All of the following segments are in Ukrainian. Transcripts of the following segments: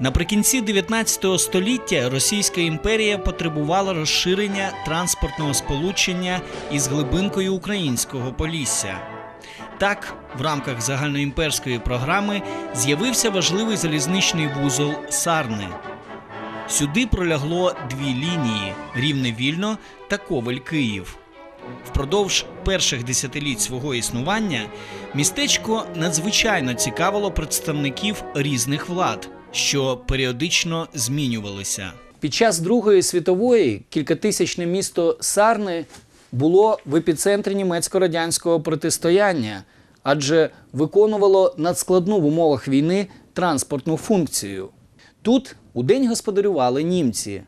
Наприкінці 19 століття Російська імперія потребувала розширення транспортного сполучення із глибинкою українського Полісся. Так, в рамках загальноімперської програми з'явився важливий залізничний вузол Сарни. Сюди пролягло дві лінії Рівне Вільно та Ковель Київ. Впродовж перших десятиліть свого існування містечко надзвичайно цікавило представників різних влад, що періодично змінювалися. Під час Другої світової кількатисячне місто Сарни було в епіцентрі німецько-радянського протистояння, адже виконувало надскладну в умовах війни транспортну функцію. Тут удень господарювали німці.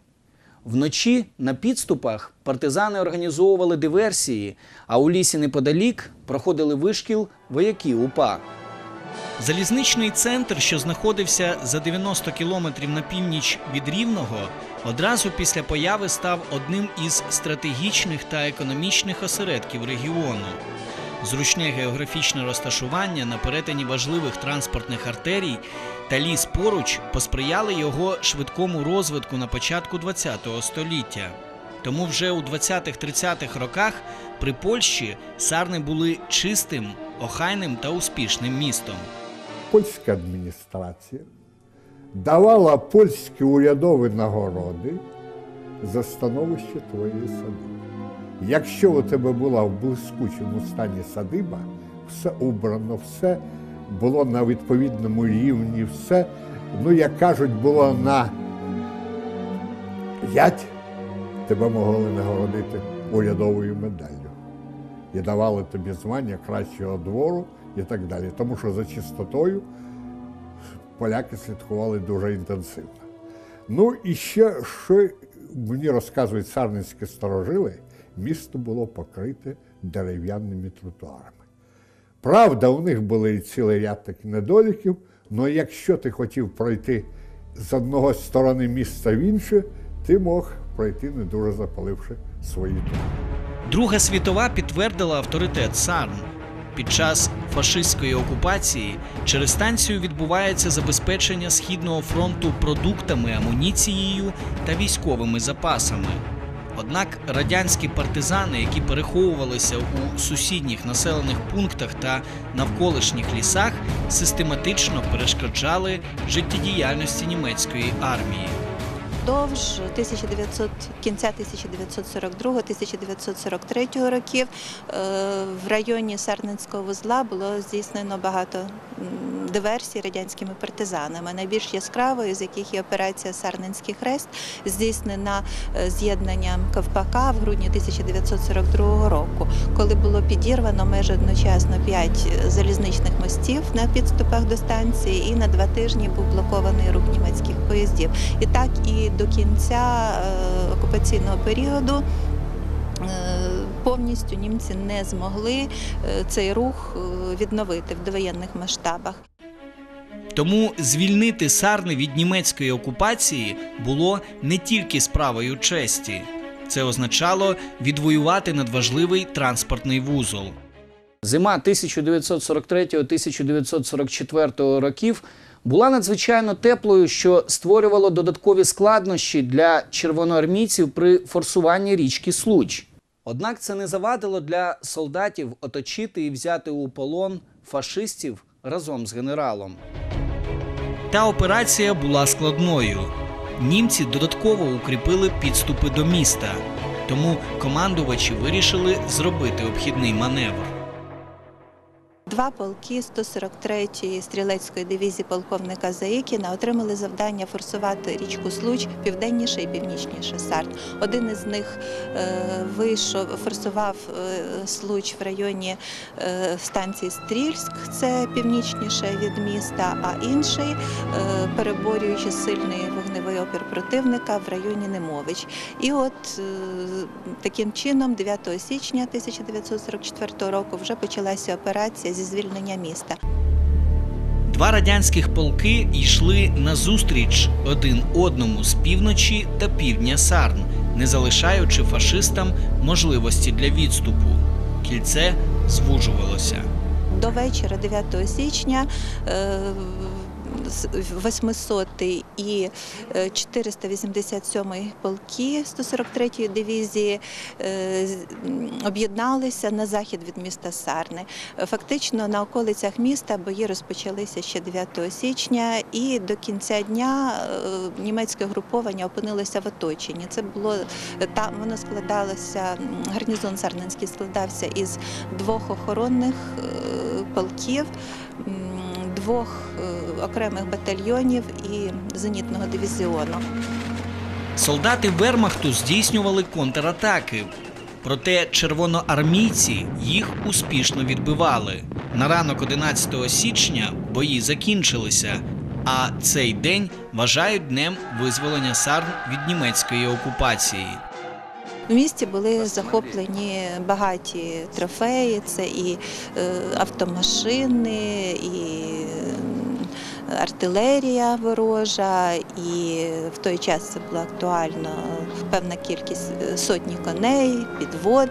Вночі на підступах партизани організовували диверсії, а у лісі неподалік проходили вишкіл вояки УПА. Залізничний центр, що знаходився за 90 кілометрів на північ від Рівного, одразу після появи став одним із стратегічних та економічних осередків регіону. Зручне географічне розташування на перетині важливих транспортних артерій та ліс поруч посприяли його швидкому розвитку на початку ХХ століття. Тому вже у 20-30-х роках при Польщі сарни були чистим, охайним та успішним містом. Польська адміністрація давала польські урядові нагороди за становище твоєї садиби. Якщо у тебе була в блискучому стані садиба, все убрано, все було на відповідному рівні, все, ну як кажуть, було на ять, тебе могли нагородити урядовою медаллю. І давали тобі звання кращого двору і так далі. Тому що за чистотою поляки слідкували дуже інтенсивно. Ну і ще, що мені розказують сарненські старожили, місто було покрите дерев'яними тротуарами. Правда, у них були цілий ряд таких недоліків, але якщо ти хотів пройти з одного сторони міста в інше, ти мог пройти, не дуже запаливши свої тури. Друга світова підтвердила авторитет САРН. Під час фашистської окупації через станцію відбувається забезпечення східного фронту продуктами, амуніцією та військовими запасами. Однак радянські партизани, які переховувалися у сусідніх населених пунктах та навколишніх лісах, систематично перешкоджали життєдіяльності німецької армії. Впродовж 1900, кінця 1942-1943 років е, в районі Сарненського вузла було здійснено багато диверсій радянськими партизанами. Найбільш яскравою з яких є операція Сарненський хрест, здійснена е, з'єднанням Ковпака в грудні 1942 року, коли було підірвано майже одночасно п'ять залізничних мостів на підступах до станції, і на два тижні був блокований рух німецьких поїздів. І так і до кінця е, окупаційного періоду е, повністю німці не змогли е, цей рух е, відновити в довоєнних масштабах. Тому звільнити Сарни від німецької окупації було не тільки справою честі. Це означало відвоювати надважливий транспортний вузол. Зима 1943-1944 років була надзвичайно теплою, що створювало додаткові складнощі для червоноармійців при форсуванні річки Случ. Однак це не завадило для солдатів оточити і взяти у полон фашистів разом з генералом. Та операція була складною. Німці додатково укріпили підступи до міста, тому командувачі вирішили зробити обхідний маневр. Два полки 143-ї стрілецької дивізії полковника Заїкіна отримали завдання форсувати річку Случ південніше і північніше Сарн. Один із них е, вийшов, форсував е, Случ в районі е, станції Стрільськ, це північніше від міста, а інший, переборюючи сильний вогневий опір противника в районі Немович. І от е, таким чином, 9 січня 1944 року, вже почалася операція зі звільнення міста. Два радянських полки йшли назустріч один одному з півночі та півдня Сарн, не залишаючи фашистам можливості для відступу. Кільце звужувалося. До вечора 9 січня е, 800 і е, 487 полки 143-ї дивізії е, об'єдналися на захід від міста Сарни. Е, Фактично на околицях міста бої розпочалися ще 9 січня, і до кінця дня е, німецьке груповання опинилося в оточенні. Це було е, там, воно складалося, гарнізон Сарненський складався із двох охоронних е, полків, двох е, окремих батальйонів і зенітного дивізіону. Солдати Вермахту здійснювали контратаки. Проте червоноармійці їх успішно відбивали. На ранок 11 січня бої закінчилися, а цей день вважають днем визволення Сарн від німецької окупації. В місті були захоплені багаті трофеї, це і е, автомашини, і артилерія ворожа, і в той час це було актуально певна кількість е, сотні коней, підвод.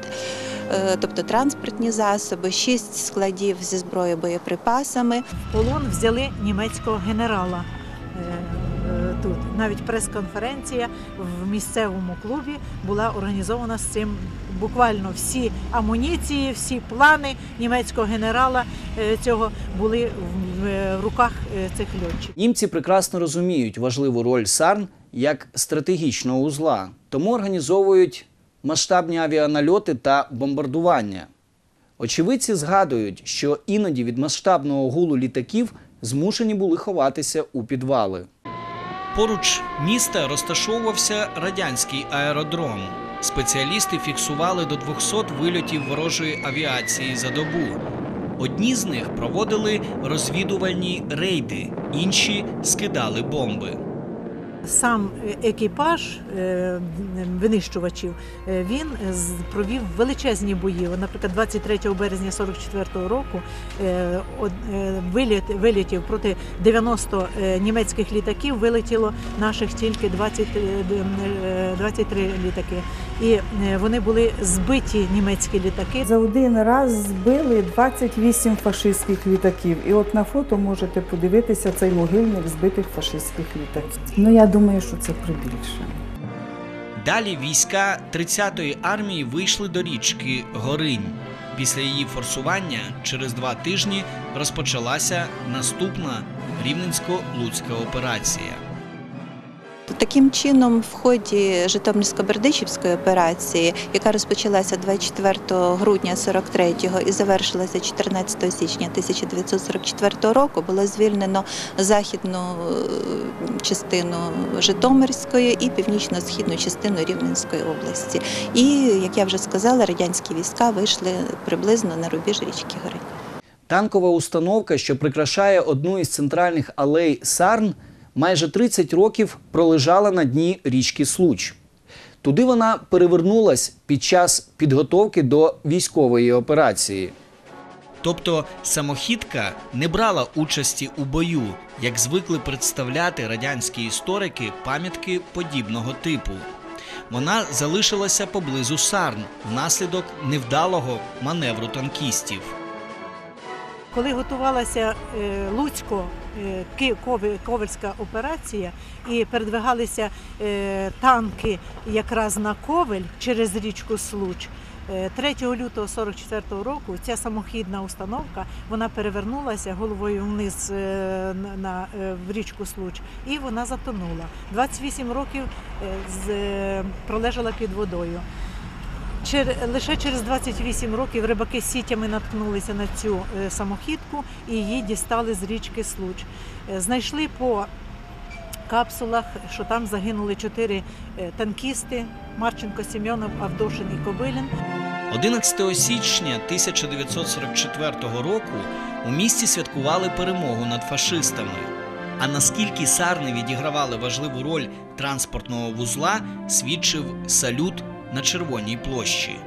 е, Тобто транспортні засоби, шість складів зі зброєю боєприпасами. в полон взяли німецького генерала. Е, е, навіть прес-конференція в місцевому клубі була організована з цим. Буквально всі амуніції, всі плани німецького генерала е, цього були в- в руках е, цих льотчиків. Німці прекрасно розуміють важливу роль Сарн як стратегічного узла, тому організовують масштабні авіанальоти та бомбардування. Очевидці згадують, що іноді від масштабного гулу літаків змушені були ховатися у підвали. Поруч міста розташовувався радянський аеродром. Спеціалісти фіксували до 200 вильотів ворожої авіації за добу. Одні з них проводили розвідувальні рейди, інші скидали бомби. Сам е, екіпаж е, винищувачів е, він з- провів величезні бої. Наприклад, 23 березня 44-го року е, е, виліт, вилітів проти 90 е, німецьких літаків вилетіло наших тільки 20, е, д- е, 23 літаки. І е, вони були збиті німецькі літаки. За один раз збили 28 фашистських літаків. І от на фото можете подивитися цей могильник збитих фашистських літаків. Ну я думаю, що це прибільшено. Далі війська 30-ї армії вийшли до річки Горинь. Після її форсування через два тижні розпочалася наступна рівненсько-луцька операція. Таким чином, в ході Житомирсько-Бердичівської операції, яка розпочалася 24 грудня 43-го і завершилася 14 січня 1944 року, було звільнено західну е, частину Житомирської і північно-східну частину Рівненської області. І, як я вже сказала, радянські війська вийшли приблизно на рубіж річки Гори. Танкова установка, що прикрашає одну із центральних алей Сарн, майже 30 років пролежала на дні річки Случ. Туди вона перевернулась під час підготовки до військової операції. Тобто самохідка не брала участі у бою, як звикли представляти радянські історики пам'ятки подібного типу. Вона залишилася поблизу Сарн внаслідок невдалого маневру танкістів. Коли готувалася е, Луцько Ковельська операція і передвигалися е, танки якраз на Ковель через річку Случ. е, 3 лютого 44 року ця самохідна установка вона перевернулася головою вниз е, на, е, в річку Случ і вона затонула. 28 років е, е, пролежала під водою. Лише через 28 років рибаки сітями наткнулися на цю е, самохідку і її дістали з річки Случ. Е, Знайшли по капсулах, що там загинули чотири е, танкісти Марченко, Сім'йонов, Авдошин і Кобилін. 11 січня 1944 року у місті святкували перемогу над фашистами. А наскільки сарни відігравали важливу роль транспортного вузла, свідчив салют на Червоній площі.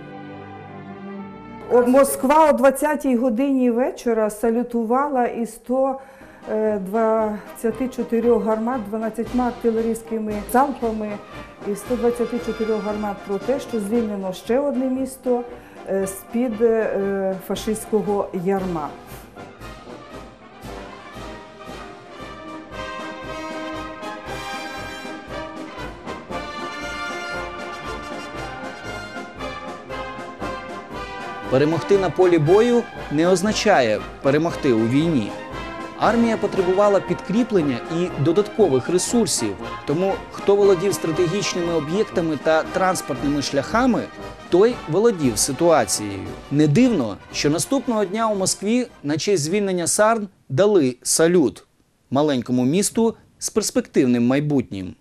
Москва о 20-й годині вечора салютувала із 124 гармат, 12 артилерійськими залпами і 124 гармат про те, що звільнено ще одне місто е, з-під е, фашистського ярма. Перемогти на полі бою не означає перемогти у війні. Армія потребувала підкріплення і додаткових ресурсів. Тому хто володів стратегічними об'єктами та транспортними шляхами, той володів ситуацією. Не дивно, що наступного дня у Москві на честь звільнення Сарн дали салют маленькому місту з перспективним майбутнім.